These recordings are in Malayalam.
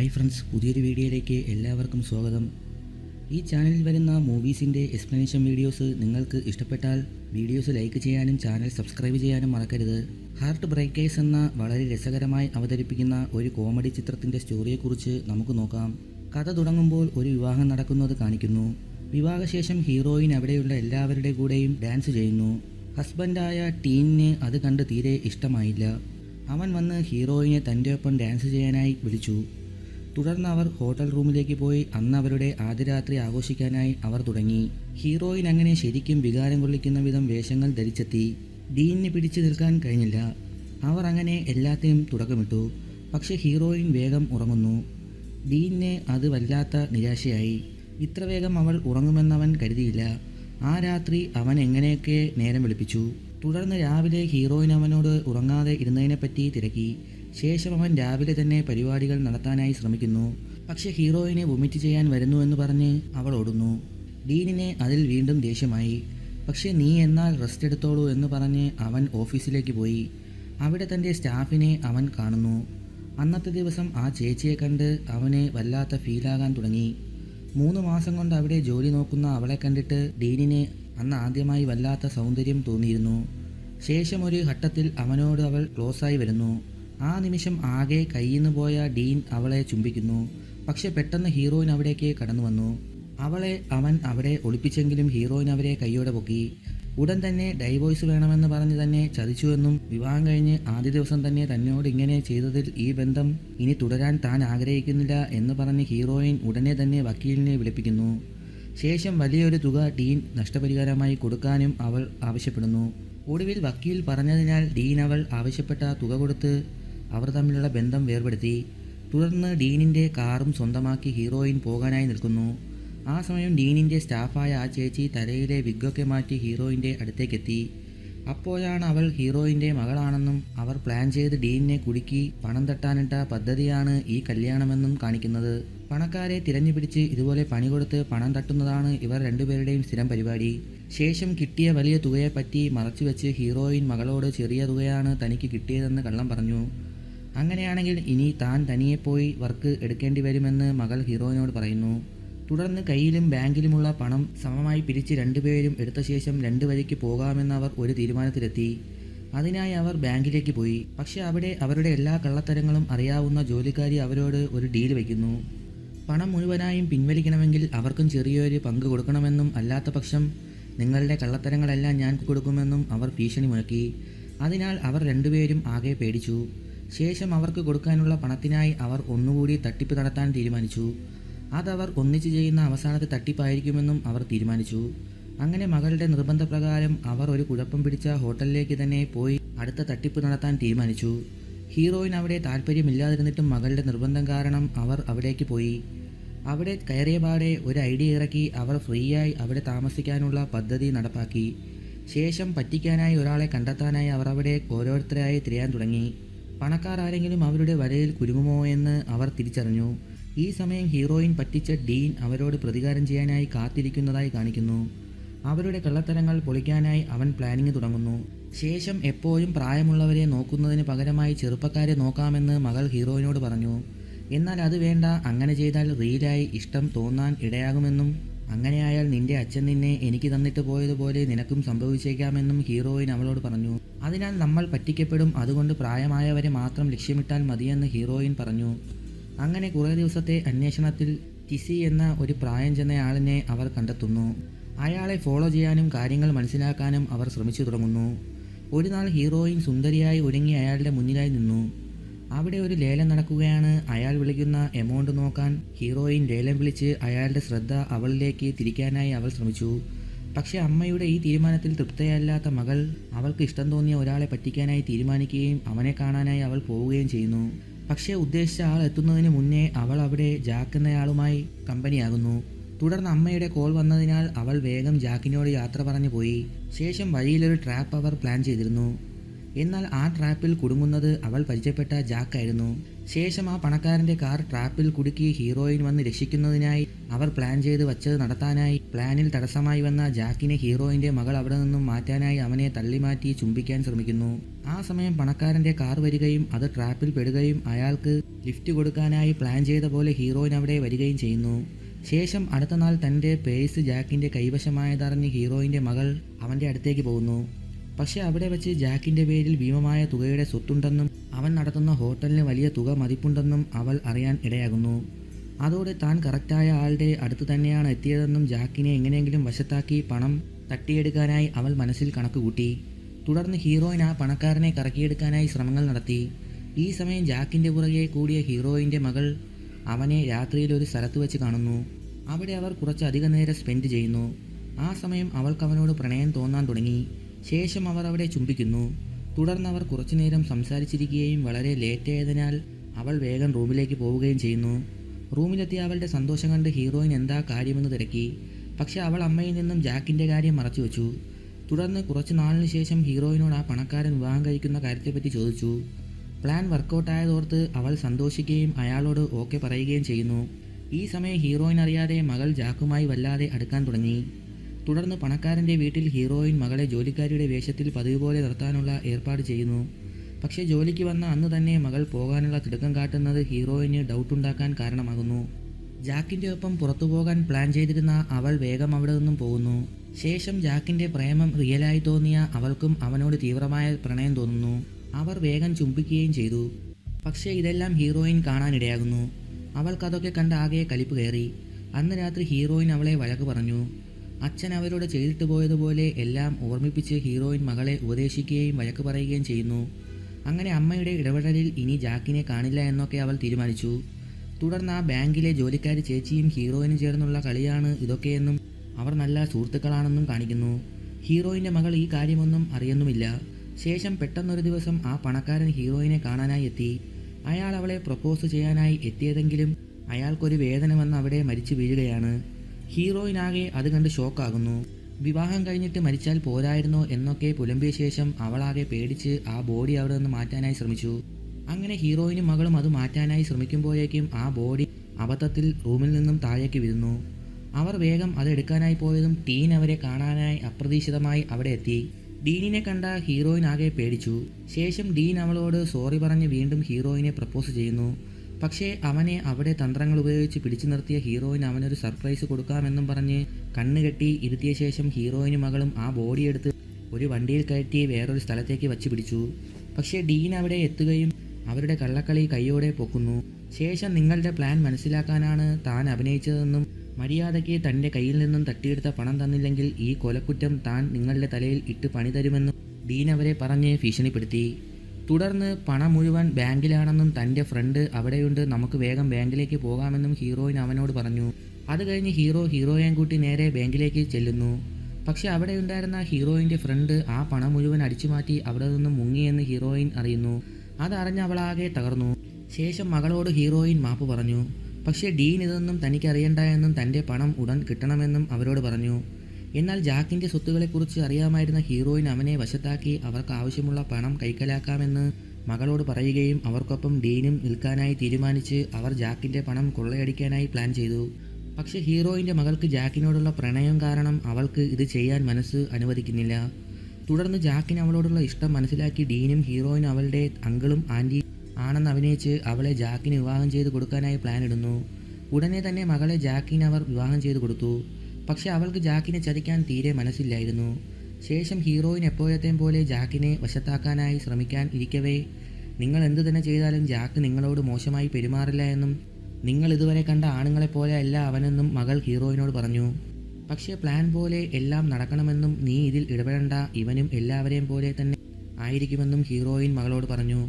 ഹായ് ഫ്രണ്ട്സ് പുതിയൊരു വീഡിയോയിലേക്ക് എല്ലാവർക്കും സ്വാഗതം. ഈ ചാനലിൽ വരുന്ന മൂവീസിന്റെ എക്സ്പ്ലനേഷൻ വീഡിയോസ് നിങ്ങൾക്ക് ഇഷ്ടപ്പെട്ടാൽ വീഡിയോസ് ലൈക്ക് ചെയ്യാനും ചാനൽ സബ്സ്ക്രൈബ് ചെയ്യാനും മറക്കരുത്. ഹാർട്ട് ബ്രേക്കേഴ്സ് എന്ന വളരെ രസകരമായി അവതരിപ്പിക്കുന്ന ഒരു കോമഡി ചിത്രത്തിന്റെ സ്റ്റോറിയെക്കുറിച്ച് നമുക്ക് നോക്കാം. കഥ തുടങ്ങുമ്പോൾ ഒരു വിവാഹം നടക്കുന്നത് കാണിക്കുന്നു. വിവാഹശേഷം ഹീറോയിൻ അവിടെയുള്ള എല്ലാവരുടെ കൂടെയും ഡാൻസ് ചെയ്യുന്നു. ഹസ്ബൻഡായ ടീനിന് അത് കണ്ട് തീരെ ഇഷ്ടമായില്ല. അവൻ വന്ന് ഹീറോയിനെ തന്റെ ഒപ്പം ഡാൻസ് ചെയ്യാനായി വിളിച്ചു. തുടർന്ന് അവർ ഹോട്ടൽ റൂമിലേക്ക് പോയി. അന്ന് അവരുടെ ആദ്യ രാത്രി ആഘോഷിക്കാനായി അവർ തുടങ്ങി. ഹീറോയിൻ അങ്ങനെ ശരിക്കും വികാരം കൊള്ളിക്കുന്ന വിധം വേഷങ്ങൾ ധരിച്ചെത്തി. ഡീനിന് പിടിച്ചു നിൽക്കാൻ കഴിഞ്ഞില്ല. അവർ അങ്ങനെ എല്ലാത്തിനും തുടക്കമിട്ടു. പക്ഷെ ഹീറോയിൻ വേഗം ഉറങ്ങുന്നു. ഡീനിന് അത് വല്ലാത്ത നിരാശയായി. ഇത്ര വേഗം അവൾ ഉറങ്ങുമെന്നവൻ കരുതിയില്ല. ആ രാത്രി അവൻ എങ്ങനെയൊക്കെ നേരം വിളിപ്പിച്ചു. തുടർന്ന് രാവിലെ ഹീറോയിൻ അവനോട് ഉറങ്ങാതെ ഇരുന്നതിനെപ്പറ്റി തിരക്കി. ശേഷം അവൻ രാവിലെ തന്നെ പരിപാടികൾ നടത്താനായി ശ്രമിക്കുന്നു. പക്ഷേ ഹീറോയിനെ വൊമിറ്റ് ചെയ്യാൻ വരുന്നു എന്ന് പറഞ്ഞ് അവൾ ഓടുന്നു. ഡീനിനെ അതിൽ വീണ്ടും ദേഷ്യമായി. പക്ഷേ നീ എന്നാൽ റെസ്റ്റ് എടുത്തോളൂ എന്ന് പറഞ്ഞ് അവൻ ഓഫീസിലേക്ക് പോയി. അവിടെ തന്റെ സ്റ്റാഫിനെ അവൻ കാണുന്നു. അന്നത്തെ ദിവസം ആ ചേച്ചിയെ കണ്ട് അവന് വല്ലാത്ത ഫീലാകാൻ തുടങ്ങി. മൂന്ന് മാസം കൊണ്ട് അവിടെ ജോലി നോക്കുന്ന അവളെ കണ്ടിട്ട് ഡീനിന് അന്ന് ആദ്യമായി വല്ലാത്ത സൗന്ദര്യം തോന്നിയിരുന്നു. ശേഷം ഒരു ഘട്ടത്തിൽ അവനോട് അവൾ ക്ലോസായി വരുന്നു. ആ നിമിഷം ആകെ കയ്യിന്ന് പോയ ഡീൻ അവളെ ചുംബിക്കുന്നു. പക്ഷെ പെട്ടെന്ന് ഹീറോയിൻ അവിടേക്ക് കടന്നു വന്നു. അവളെ അവൻ അവിടെ ഒളിപ്പിച്ചെങ്കിലും ഹീറോയിൻ അവരെ കൈയോടെ പൊക്കി. ഉടൻ തന്നെ ഡൈവോഴ്സ് വേണമെന്ന് പറഞ്ഞ് തന്നെ ചതിച്ചുവെന്നും വിവാഹം കഴിഞ്ഞ് ആദ്യ ദിവസം തന്നെ തന്നോട് ഇങ്ങനെ ചെയ്തതിൽ ഈ ബന്ധം ഇനി തുടരാൻ താൻ ആഗ്രഹിക്കുന്നില്ല എന്ന് പറഞ്ഞ് ഹീറോയിൻ ഉടനെ തന്നെ വക്കീലിനെ വിളിപ്പിക്കുന്നു. ശേഷം വലിയൊരു തുക ഡീൻ നഷ്ടപരിഹാരമായി കൊടുക്കാനും അവൾ ആവശ്യപ്പെടുന്നു. ഒടുവിൽ വക്കീൽ പറഞ്ഞതിനാൽ ഡീൻ അവൾ ആവശ്യപ്പെട്ട തുക കൊടുത്ത് അവർ തമ്മിലുള്ള ബന്ധം വേർപെടുത്തി. തുടർന്ന് ഡീനിന്റെ കാറും സ്വന്തമാക്കി ഹീറോയിൻ പോകാനായി നിൽക്കുന്നു. ആ സമയം ഡീനിന്റെ സ്റ്റാഫായ ആ ചേച്ചി തലയിലെ വിഗ്ഗൊക്കെ മാറ്റി ഹീറോയിന്റെ അടുത്തേക്കെത്തി. അപ്പോഴാണ് അവൾ ഹീറോയിന്റെ മകളാണെന്നും അവർ പ്ലാൻ ചെയ്ത് ഡീനിനെ കുടുക്കി പണം തട്ടാനിട്ട പദ്ധതിയാണ് ഈ കല്യാണമെന്നും കാണിക്കുന്നത്. പണക്കാരെ തിരഞ്ഞുപിടിച്ച് ഇതുപോലെ പണി കൊടുത്ത് പണം തട്ടുന്നതാണ് ഇവർ രണ്ടുപേരുടെയും സ്ഥിരം പരിപാടി. ശേഷം കിട്ടിയ വലിയ തുകയെപ്പറ്റി മറച്ചുവെച്ച് ഹീറോയിൻ മകളോട് ചെറിയ തുകയാണ് തനിക്ക് കിട്ടിയതെന്ന് കള്ളം പറഞ്ഞു. അങ്ങനെയാണെങ്കിൽ ഇനി താൻ തനിയെ പോയി വർക്ക് എടുക്കേണ്ടി വരുമെന്ന് മകൾ ഹീറോയിനോട് പറയുന്നു. തുടർന്ന് കയ്യിലും ബാങ്കിലുമുള്ള പണം സമമായി പിരിച്ച് രണ്ടുപേരും എടുത്ത ശേഷം രണ്ടു വഴിക്ക് പോകാമെന്ന് അവർ ഒരു തീരുമാനത്തിലെത്തി. അതിനായി അവർ ബാങ്കിലേക്ക് പോയി. പക്ഷേ അവിടെ അവരുടെ എല്ലാ കള്ളത്തരങ്ങളും അറിയാവുന്ന ജോലിക്കാരി അവരോട് ഒരു ഡീൽ വയ്ക്കുന്നു. പണം മുഴുവനായും പിൻവലിക്കണമെങ്കിൽ അവർക്കും ചെറിയൊരു പങ്ക് കൊടുക്കണമെന്നും അല്ലാത്ത പക്ഷം നിങ്ങളുടെ കള്ളത്തരങ്ങളെല്ലാം ഞാൻ കൊടുക്കുമെന്നും അവർ ഭീഷണി മുഴക്കി. അതിനാൽ അവർ രണ്ടുപേരും ആകെ പേടിച്ചു. ശേഷം അവർക്ക് കൊടുക്കാനുള്ള പണത്തിനായി അവർ ഒന്നുകൂടി തട്ടിപ്പ് നടത്താൻ തീരുമാനിച്ചു. അതവർ ഒന്നിച്ചു ചെയ്യുന്ന അവസാനത്തെ തട്ടിപ്പായിരിക്കുമെന്നും അവർ തീരുമാനിച്ചു. അങ്ങനെ മകളുടെ നിർബന്ധപ്രകാരം അവർ ഒരു കുഴപ്പം പിടിച്ച ഹോട്ടലിലേക്ക് തന്നെ പോയി അടുത്ത തട്ടിപ്പ് നടത്താൻ തീരുമാനിച്ചു. ഹീറോയിൻ അവിടെ താല്പര്യമില്ലാതിരുന്നിട്ടും മകളുടെ നിർബന്ധം കാരണം അവർ അവിടേക്ക് പോയി. അവിടെ കയറിയ പാടെ ഒരു ഐഡിയ ഇറക്കി അവർ ഫ്രീയായി അവിടെ താമസിക്കാനുള്ള പദ്ധതി നടപ്പാക്കി. ശേഷം പറ്റിക്കാനായി ഒരാളെ കണ്ടെത്താനായി അവർ അവിടെ ഓരോരുത്തരായി തിരയാൻ തുടങ്ങി. പണക്കാർ ആരെങ്കിലും അവരുടെ വലയിൽ കുരുങ്ങുമോ എന്ന് അവർ തിരിച്ചറിഞ്ഞു. ഈ സമയം ഹീറോയിൻ പറ്റിച്ച ഡീൻ അവരോട് പ്രതികാരം ചെയ്യാനായി കാത്തിരിക്കുന്നതായി കാണിക്കുന്നു. അവരുടെ കള്ളത്തരങ്ങൾ പൊളിക്കാനായി അവൻ പ്ലാനിങ് തുടങ്ങുന്നു. ശേഷം എപ്പോഴും പ്രായമുള്ളവരെ നോക്കുന്നതിന് പകരമായി ചെറുപ്പക്കാരെ നോക്കാമെന്ന് മകൾ ഹീറോയിനോട് പറഞ്ഞു. എന്നാൽ അത് വേണ്ട അങ്ങനെ ചെയ്താൽ റീലായി ഇഷ്ടം തോന്നാൻ ഇടയാകുമെന്നും അങ്ങനെയായാൽ നിന്റെ അച്ഛൻ നിന്നെ എനിക്ക് തന്നിട്ട് പോയതുപോലെ നിനക്കും സംഭവിച്ചേക്കാമെന്നും ഹീറോയിൻ അവളോട് പറഞ്ഞു. അതിനാൽ നമ്മൾ പറ്റിക്കപ്പെടും. അതുകൊണ്ട് പ്രായമായവരെ മാത്രം ലക്ഷ്യമിട്ടാൽ മതിയെന്ന് ഹീറോയിൻ പറഞ്ഞു. അങ്ങനെ കുറേ ദിവസത്തെ അന്വേഷണത്തിൽ ടിസി എന്ന ഒരു പ്രായം ചെന്നയാളിനെ അവർ കണ്ടെത്തുന്നു. അയാളെ ഫോളോ ചെയ്യാനും കാര്യങ്ങൾ മനസ്സിലാക്കാനും അവർ ശ്രമിച്ചു തുടങ്ങുന്നു. ഒരു നാൾ ഹീറോയിൻ സുന്ദരിയായി ഒരുങ്ങി അയാളുടെ മുന്നിലായി നിന്നു. അവിടെ ഒരു ലേലം നടക്കുകയാണ്. അയാൾ വിളിക്കുന്ന എമൗണ്ട് നോക്കാൻ ഹീറോയിൻ ലേലം വിളിച്ച് അയാളുടെ ശ്രദ്ധ അവളിലേക്ക് തിരിക്കാനായി അവൾ ശ്രമിച്ചു. പക്ഷേ അമ്മയുടെ ഈ തീരുമാനത്തിൽ തൃപ്തയല്ലാത്ത മകൾ അവൾക്ക് ഇഷ്ടം തോന്നിയ ഒരാളെ പറ്റിക്കാനായി തീരുമാനിക്കുകയും അവനെ കാണാനായി അവൾ പോവുകയും ചെയ്യുന്നു. പക്ഷേ ഉദ്ദേശിച്ച ആൾ എത്തുന്നതിന് മുന്നേ അവൾ അവിടെ ജാക്ക് എന്നയാളുമായി കമ്പനിയാകുന്നു. തുടർന്ന് അമ്മയുടെ കോൾ വന്നതിനാൽ അവൾ വേഗം ജാക്കിനോട് യാത്ര പറഞ്ഞു പോയി. ശേഷം വഴിയിലൊരു ട്രാപ്പ് അവർ പ്ലാൻ ചെയ്തിരുന്നു. എന്നാൽ ആ ട്രാപ്പിൽ കുടുങ്ങുന്നത് അവൾ പരിചയപ്പെട്ട ജാക്കായിരുന്നു ശേഷം ആ പണക്കാരന്റെ കാർ ട്രാപ്പിൽ കുടുക്കി ഹീറോയിൻ വന്ന് രക്ഷിക്കുന്നതിനായി അവർ പ്ലാൻ ചെയ്ത് വച്ചത് നടത്താനായി. പ്ലാനിൽ തടസ്സമായി വന്ന ജാക്കിനെ ഹീറോയിന്റെ മകൾ അവിടെ നിന്നും മാറ്റാനായി അവനെ തള്ളിമാറ്റി ചുംബിക്കാൻ ശ്രമിക്കുന്നു. ആ സമയം പണക്കാരന്റെ കാർ വരികയും അത് ട്രാപ്പിൽ പെടുകയും അയാൾക്ക് ലിഫ്റ്റ് കൊടുക്കാനായി പ്ലാൻ ചെയ്ത പോലെ ഹീറോയിൻ അവിടെ വരികയും ചെയ്യുന്നു. ശേഷം അടുത്ത നാൾ തന്റെ പേഴ്സ് ജാക്കിന്റെ കൈവശമായതറിഞ്ഞ് ഹീറോയിന്റെ മകൾ അവന്റെ അടുത്തേക്ക് പോകുന്നു. പക്ഷെ അവിടെ വെച്ച് ജാക്കിന്റെ പേരിൽ ഭീമമായ തുകയുടെ സ്വത്തുണ്ടെന്നും അവൻ നടത്തുന്ന ഹോട്ടലിന് വലിയ തുക മതിപ്പുണ്ടെന്നും അവൾ അറിയാൻ ഇടയാകുന്നു. അതോടെ താൻ കറക്റ്റായ ആളുടെ അടുത്ത് തന്നെയാണ് എത്തിയതെന്നും ജാക്കിനെ എങ്ങനെയെങ്കിലും വശത്താക്കി പണം തട്ടിയെടുക്കാനായി അവൾ മനസ്സിൽ കണക്കുകൂട്ടി. തുടർന്ന് ഹീറോയിൻ ആ പണക്കാരനെ കറക്കിയെടുക്കാനായി ശ്രമങ്ങൾ നടത്തി. ഈ സമയം ജാക്കിന്റെ പുറകെ കൂടിയ ഹീറോയിന്റെ മകൾ അവനെ രാത്രിയിൽ ഒരു സ്ഥലത്ത് വെച്ച് കാണുന്നു. അവിടെ അവർ കുറച്ചധികം നേരം സ്പെൻഡ് ചെയ്യുന്നു. ആ സമയം അവൾക്ക് അവനോട് പ്രണയം തോന്നാൻ തുടങ്ങി. ശേഷം അവർ അവിടെ ചുംബിക്കുന്നു. തുടർന്ന് അവർ കുറച്ചുനേരം സംസാരിച്ചിരിക്കുകയും വളരെ ലേറ്റായതിനാൽ അവൾ വേഗം റൂമിലേക്ക് പോവുകയും ചെയ്യുന്നു. റൂമിലെത്തിയ അവളുടെ സന്തോഷം കണ്ട് ഹീറോയിൻ എന്താ കാര്യമെന്ന് തിരക്കി. പക്ഷേ അവൾ അമ്മയിൽ നിന്നും ജാക്കിന്റെ കാര്യം മറച്ചു വെച്ചു. തുടർന്ന് കുറച്ച് നാളിന് ശേഷം ഹീറോയിനോട് ആ പണക്കാരൻ വിവാഹം കഴിക്കുന്ന കാര്യത്തെപ്പറ്റി ചോദിച്ചു. പ്ലാൻ വർക്കൗട്ടായതോർത്ത് അവൾ സന്തോഷിക്കുകയും അയാളോട് ഓക്കെ പറയുകയും ചെയ്യുന്നു. ഈ സമയം ഹീറോയിൻ അറിയാതെ മകൾ ജാക്കുമായി വല്ലാതെ അടുക്കാൻ തുടങ്ങി. തുടർന്ന് പണക്കാരന്റെ വീട്ടിൽ ഹീറോയിൻ മകളെ ജോലിക്കാരിയുടെ വേഷത്തിൽ പതിവ് പോലെ നിർത്താനുള്ള ഏർപ്പാട് ചെയ്യുന്നു. പക്ഷേ ജോലിക്ക് വന്ന അന്ന് തന്നെ മകൾ പോകാനുള്ള തിടുക്കം കാട്ടുന്നത് ഹീറോയിന് ഡൗട്ടുണ്ടാക്കാൻ കാരണമാകുന്നു. ജാക്കിന്റെ ഒപ്പം പുറത്തു പോകാൻ പ്ലാൻ ചെയ്തിരുന്ന അവൾ വേഗം അവിടെ നിന്നും പോകുന്നു. ശേഷം ജാക്കിന്റെ പ്രേമം റിയലായി തോന്നിയ അവൾക്കും അവനോട് തീവ്രമായ പ്രണയം തോന്നുന്നു. അവർ വേഗം ചുംബിക്കുകയും ചെയ്തു. പക്ഷേ ഇതെല്ലാം ഹീറോയിൻ കാണാനിടയാകുന്നു. അവൾക്കതൊക്കെ കണ്ട് ആകെ കലിപ്പ് കയറി. അന്ന് രാത്രി ഹീറോയിൻ അവളെ വഴക്ക് പറഞ്ഞു. അച്ഛൻ അവരോട് ചെയ്തിട്ട് പോയതുപോലെ എല്ലാം ഓർമ്മിപ്പിച്ച് ഹീറോയിൻ മകളെ ഉപദേശിക്കുകയും വഴക്ക് പറയുകയും ചെയ്യുന്നു. അങ്ങനെ അമ്മയുടെ ഇടപെടലിൽ ഇനി ജാക്കിനെ കാണില്ല എന്നൊക്കെ അവൾ തീരുമാനിച്ചു. തുടർന്ന് ആ ബാങ്കിലെ ജോലിക്കാരി ചേച്ചിയും ഹീറോയിനും ചേർന്നുള്ള കളിയാണ് ഇതൊക്കെയെന്നും അവർ നല്ല സുഹൃത്തുക്കളാണെന്നും കാണിക്കുന്നു. ഹീറോയിന്റെ മകൾ ഈ കാര്യമൊന്നും അറിയുന്നുമില്ല. ശേഷം പെട്ടെന്നൊരു ദിവസം ആ പണക്കാരൻ ഹീറോയിനെ കാണാനായി എത്തി. അയാൾ അവളെ പ്രപ്പോസ് ചെയ്യാനായി എത്തിയതെങ്കിലും അയാൾക്കൊരു വേദന വന്ന് അവിടെ മരിച്ചു വീഴുകയാണ്. ഹീറോയിനാകെ അത് കണ്ട് ഷോക്കാകുന്നു. വിവാഹം കഴിഞ്ഞിട്ട് മരിച്ചാൽ പോരായിരുന്നോ എന്നൊക്കെ പുലമ്പിയ ശേഷം അവളാകെ പേടിച്ച് ആ ബോഡി അവിടെ നിന്ന് മാറ്റാനായി ശ്രമിച്ചു. അങ്ങനെ ഹീറോയിനും മകളും അത് മാറ്റാനായി ശ്രമിക്കുമ്പോഴേക്കും ആ ബോഡി അബദ്ധത്തിൽ റൂമിൽ നിന്നും താഴേക്ക് വീഴുന്നു അവർ വേഗം അത് എടുക്കാനായി പോയതും ടീൻ അവരെ കാണാനായി അപ്രതീക്ഷിതമായി അവിടെ എത്തി. ഡീനിനെ കണ്ട ഹീറോയിൻ ആകെ പേടിച്ചു. ശേഷം ഡീൻ അവളോട് സോറി പറഞ്ഞ് വീണ്ടും ഹീറോയിനെ പ്രപ്പോസ് ചെയ്യുന്നു. പക്ഷേ അവനെ അവിടെ തന്ത്രങ്ങൾ ഉപയോഗിച്ച് പിടിച്ചു നിർത്തിയ ഹീറോയിന് അവനൊരു സർപ്രൈസ് കൊടുക്കാമെന്നും പറഞ്ഞ് കണ്ണുകെട്ടി ഇരുത്തിയ ശേഷം ഹീറോയിനും മകളും ആ ബോഡി എടുത്ത് ഒരു വണ്ടിയിൽ കയറ്റി വേറൊരു സ്ഥലത്തേക്ക് വച്ച് പിടിച്ചു. പക്ഷേ ഡീൻ അവിടെ എത്തുകയും അവരുടെ കള്ളക്കളി കൈയോടെ പൊക്കുന്നു. ശേഷം നിങ്ങളുടെ പ്ലാൻ മനസ്സിലാക്കാനാണ് താൻ അഭിനയിച്ചതെന്നും മര്യാദയ്ക്ക് തന്റെ കയ്യിൽ നിന്നും തട്ടിയെടുത്ത പണം തന്നില്ലെങ്കിൽ ഈ കൊലക്കുറ്റം താൻ നിങ്ങളുടെ തലയിൽ ഇട്ട് പണി തരുമെന്നും ഡീൻ അവരെ പറഞ്ഞ് ഭീഷണിപ്പെടുത്തി. തുടർന്ന് പണം മുഴുവൻ ബാങ്കിലാണെന്നും തന്റെ ഫ്രണ്ട് അവിടെയുണ്ട് നമുക്ക് വേഗം ബാങ്കിലേക്ക് പോകാമെന്നും ഹീറോയിൻ അവനോട് പറഞ്ഞു. അത് കഴിഞ്ഞ് ഹീറോ ഹീറോയെയും കൂട്ടി നേരെ ബാങ്കിലേക്ക് ചെല്ലുന്നു. പക്ഷെ അവിടെ ഉണ്ടായിരുന്ന ഹീറോയിന്റെ ഫ്രണ്ട് ആ പണം മുഴുവൻ അടിച്ചുമാറ്റി അവിടെ നിന്നും മുങ്ങിയെന്ന് ഹീറോയിൻ അറിയുന്നു. അതറിഞ്ഞ് അവളാകെ തകർന്നു. ശേഷം മകളോട് ഹീറോയിൻ മാപ്പ് പറഞ്ഞു. പക്ഷേ ഡീൻ ഇതൊന്നും തനിക്കറിയണ്ട എന്നും തന്റെ പണം ഉടൻ കിട്ടണമെന്നും അവരോട് പറഞ്ഞു. എന്നാൽ ജാക്കിന്റെ സ്വത്തുകളെക്കുറിച്ച് അറിയാമായിരുന്ന ഹീറോയിൻ അവനെ വശത്താക്കി അവർക്ക് ആവശ്യമുള്ള പണം കൈക്കലാക്കാമെന്ന് മകളോട് പറയുകയും അവർക്കൊപ്പം ഡീനും നിൽക്കാനായി തീരുമാനിച്ച് അവർ ജാക്കിന്റെ പണം കൊള്ളയടിക്കാനായി പ്ലാൻ ചെയ്തു. പക്ഷേ ഹീറോയിന്റെ മകൾക്ക് ജാക്കിനോടുള്ള പ്രണയം കാരണം അവൾക്ക് ഇത് ചെയ്യാൻ മനസ്സ് അനുവദിക്കുന്നില്ല. തുടർന്ന് ജാക്കിന് അവളോടുള്ള ഇഷ്ടം മനസ്സിലാക്കി ഡീനും ഹീറോയിനും അവളുടെ അങ്കിളും ആന്റി ആണെന്ന് അഭിനയിച്ച് അവളെ ജാക്കിന് വിവാഹം ചെയ്ത് കൊടുക്കാനായി പ്ലാൻ ഇടുന്നു. ഉടനെ തന്നെ മകളെ ജാക്കിന് അവർ വിവാഹം ചെയ്ത് കൊടുത്തു. പക്ഷെ അവൾക്ക് ജാക്കിനെ ചതിക്കാൻ തീരെ മനസ്സില്ലായിരുന്നു. ശേഷം ഹീറോയിൻ എപ്പോഴത്തെയും പോലെ ജാക്കിനെ വശത്താക്കാനായി ശ്രമിക്കാൻ ഇരിക്കവേ. നിങ്ങൾ എന്തു തന്നെ ചെയ്താലും ജാക്ക് നിങ്ങളോട് മോശമായി പെരുമാറില്ല എന്നും നിങ്ങൾ ഇതുവരെ കണ്ട ആണുങ്ങളെപ്പോലെ അല്ല അവനെന്നും മകൾ ഹീറോയിനോട് പറഞ്ഞു. പക്ഷേ പ്ലാൻ പോലെ എല്ലാം നടക്കണമെന്നും നീ ഇതിൽ ഇടപെടേണ്ട ഇവനും എല്ലാവരെയും പോലെ തന്നെ ആയിരിക്കുമെന്നും ഹീറോയിൻ മകളോട് പറഞ്ഞു.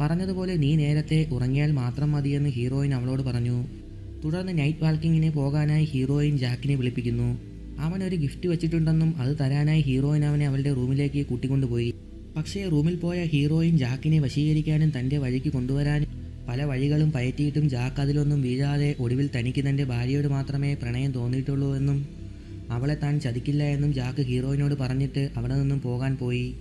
പറഞ്ഞതുപോലെ നീ നേരത്തെ ഉറങ്ങിയാൽ മാത്രം മതിയെന്ന് ഹീറോയിൻ അവളോട് പറഞ്ഞു. തുടർന്ന് നൈറ്റ് വാക്കിങ്ങിന് പോകാനായി ഹീറോയിൻ ജാക്കിനെ വിളിപ്പിക്കുന്നു. അവൻ ഒരു ഗിഫ്റ്റ് വെച്ചിട്ടുണ്ടെന്നും അത് തരാനായി ഹീറോയിൻ അവനെ അവളുടെ റൂമിലേക്ക് കൂട്ടിക്കൊണ്ടുപോയി പക്ഷേ റൂമിൽ പോയ ഹീറോയിൻ ജാക്കിനെ വശീകരിക്കാനും തന്റെ വഴിക്ക് കൊണ്ടുവരാനും പല വഴികളും പയറ്റിയിട്ടും ജാക്ക് അതിലൊന്നും വീഴാതെ ഒടുവിൽ തനിക്ക് തന്റെ ഭാര്യയോട് മാത്രമേ പ്രണയം തോന്നിയിട്ടുള്ളൂ എന്നും അവളെ താൻ ചതിക്കില്ല എന്നും ജാക്ക് ഹീറോയിനോട് പറഞ്ഞിട്ട് അവിടെ നിന്നും പോകാൻ പോയി.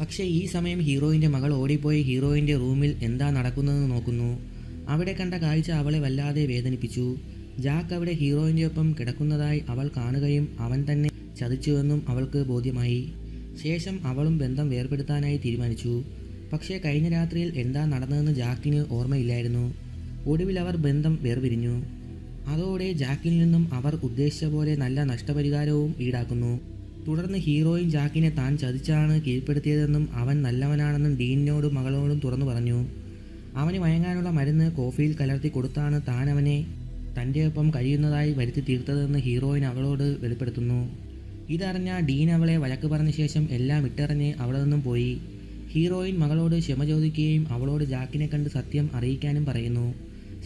പക്ഷേ ഈ സമയം ഹീറോയിന്റെ മകൾ ഓടിപ്പോയി. ഹീറോയിന്റെ റൂമിൽ എന്താ നടക്കുന്നതെന്ന് നോക്കുന്നു. അവിടെ കണ്ട കാഴ്ച അവളെ വല്ലാതെ വേദനിപ്പിച്ചു. ജാക്ക് അവിടെ ഹീറോയിന്റെ ഒപ്പം കിടക്കുന്നതായി അവൾ കാണുകയും അവൻ തന്നെ ചതിച്ചുവെന്നും അവൾക്ക് ബോധ്യമായി. ശേഷം അവളും ബന്ധം വേർപെടുത്താനായി തീരുമാനിച്ചു. പക്ഷേ കഴിഞ്ഞ രാത്രിയിൽ എന്താ നടന്നതെന്ന് ജാക്കിന് ഓർമ്മയില്ലായിരുന്നു. ഒടുവിൽ അവർ ബന്ധം വേർപിരിഞ്ഞു. അതോടെ ജാക്കിൽ നിന്നും അവർ ഉദ്ദേശിച്ച പോലെ നല്ല നഷ്ടപരിഹാരവും ഈടാക്കുന്നു. തുടർന്ന് ഹീറോയിൻ ജാക്കിനെ താൻ ചതിച്ചാണ് കീഴ്പ്പെടുത്തിയതെന്നും അവൻ നല്ലവനാണെന്നും ഡീനിനോടും മകളോടും തുറന്നു പറഞ്ഞു. അവന് മയങ്ങാനുള്ള മരുന്ന് കോഫിയിൽ കലർത്തി കൊടുത്താണ് താൻ അവനെ തന്റെ ഒപ്പം കഴിയുന്നതായി വരുത്തി തീർത്തതെന്ന് ഹീറോയിൻ അവളോട് വെളിപ്പെടുത്തുന്നു. ഇതറിഞ്ഞ ഡീൻ അവളെ വഴക്ക് പറഞ്ഞ ശേഷം എല്ലാം ഇട്ടറിഞ്ഞ് അവിടെ നിന്നും പോയി. ഹീറോയിൻ മകളോട് ക്ഷമ ചോദിക്കുകയും അവളോട് ജാക്കിനെ കണ്ട് സത്യം അറിയിക്കാനും പറയുന്നു.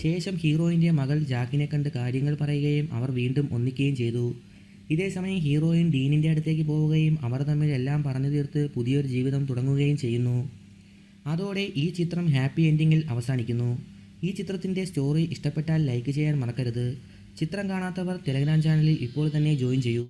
ശേഷം ഹീറോയിന്റെ മകൾ ജാക്കിനെ കണ്ട് കാര്യങ്ങൾ പറയുകയും അവർ വീണ്ടും ഒന്നിക്കുകയും ചെയ്തു. ഇതേസമയം ഹീറോയിൻ ഡീനിന്റെ അടുത്തേക്ക് പോവുകയും അവർ തമ്മിൽ എല്ലാം പറഞ്ഞു തീർത്ത് പുതിയൊരു ജീവിതം തുടങ്ങുകയും ചെയ്യുന്നു. അതോടെ ഈ ചിത്രം ഹാപ്പി എൻഡിങ്ങിൽ അവസാനിക്കുന്നു. ഈ ചിത്രത്തിന്റെ സ്റ്റോറി ഇഷ്ടപ്പെട്ടാൽ ലൈക്ക് ചെയ്യാൻ മറക്കരുത്. ചിത്രം കാണാത്തവർ ടെലഗ്രാം ചാനലിൽ ഇപ്പോൾ തന്നെ ജോയിൻ ചെയ്യൂ.